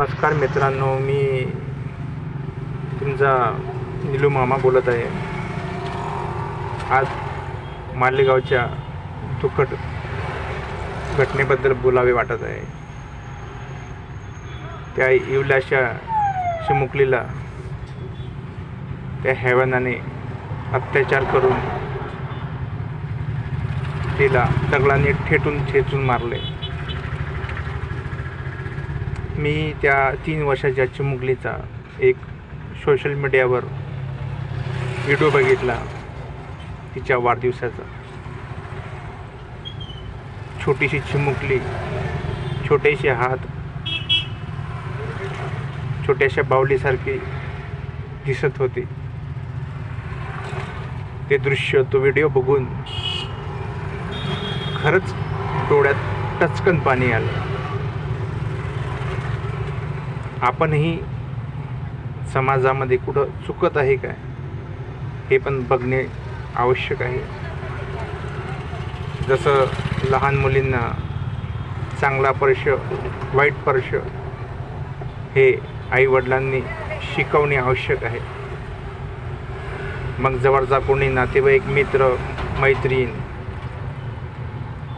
नमस्कार मित्रांनो मी तुमचा निलू मामा बोलत आहे. आज मालेगावच्या दुःखद घटनेबद्दल बोलावे वाटत आहे. त्या इवल्याशा चिमुकलीला त्या हैवानाने अत्याचार करून तिला दगडाने ठेटून ठेचून मारले. मी त्या तीन वर्षाच्या चिमुकलीचा एक सोशल मीडियावर व्हिडिओ बघितला तिच्या वाढदिवसाचा. छोटीशी चिमुकली छोटेसे हात छोट्याशा बावलीसारखी दिसत होती. ते दृश्य तो व्हिडिओ बघून खरंच डोळ्यात टचकन पाणी आलं. आपणही समाजामध्ये कुठं चुकत आहे काय? हे पण बघणे आवश्यक आहे. जसं लहान मुलींना चांगला पर्श वाईट पर्श हे आईवडिलांनी शिकवणे आवश्यक आहे. मग जवळचा कोणी नातेवाईक मित्र मैत्रीण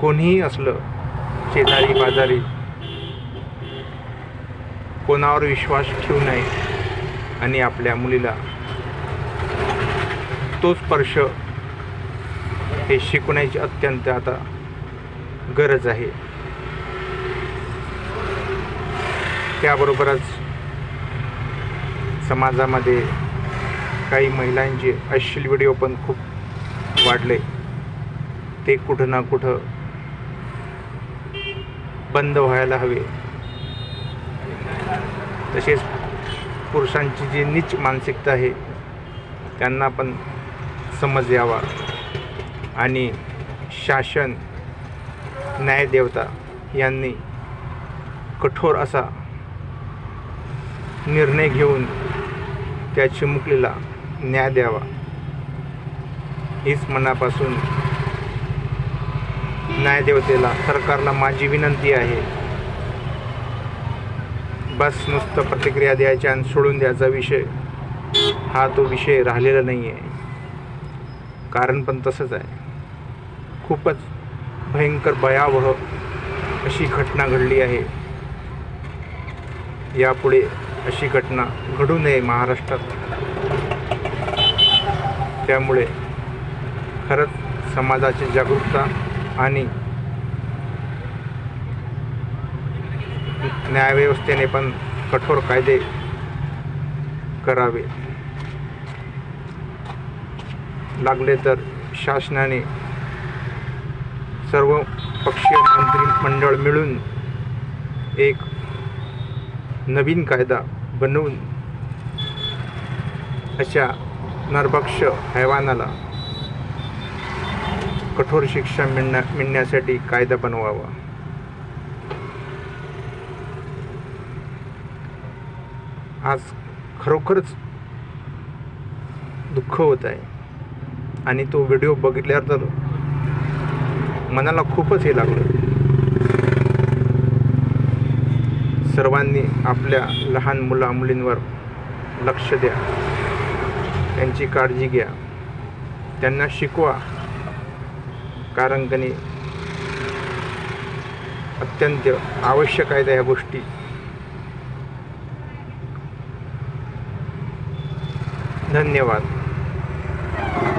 कोणीही असलं शेजारी बाजारी कोणावर विश्वास ठेवू नये आणि आपल्या मुलीला तो स्पर्श हे शिकवण्याची अत्यंत आता गरज आहे. त्याबरोबरच समाजामध्ये काही महिलांचे अश्लील व्हिडिओ पण खूप वाढले. ते कुठं ना कुठं बंद व्हायला हवे. तसेच पुरुषांची जी नीच मानसिकता आहे त्यांना पण समज यावा आणि शासन न्यायदेवता यांनी कठोर असा निर्णय घेऊन त्या चिमुकलीला न्याय द्यावा. हीच मनापासून न्यायदेवतेला सरकारला माझी विनंती आहे. बस नुसतं प्रतिक्रिया द्यायच्या आणि सोडून द्यायचा विषय. हा तो विषय राहिलेला नाही आहे कारण पण तसंच आहे. खूपच भयंकर भयावह अशी घटना घडली आहे. यापुढे अशी घटना घडू नये महाराष्ट्रात. त्यामुळे खरंच समाजाची जागरूकता आणि न्यायव्यवस्थेने पण कठोर कायदे करावे. लागले तर शासनाने सर्व पक्षीय मंत्रिमंडळ मिळून एक नवीन कायदा बनवून अशा नरभक्ष हैवानाला कठोर शिक्षा मिळण्या मिळण्यासाठी कायदा बनवावा. आज खरोखरच दुःख होत आहे. आणि तो व्हिडिओ बघितल्यावर तर मनाला खूपच हे लागलं. सर्वांनी आपल्या लहान मुला मुलींवर लक्ष द्या. त्यांची काळजी घ्या. त्यांना शिकवा. कारण त्यांनी अत्यंत आवश्यक आहेत ह्या गोष्टी. धन्यवाद.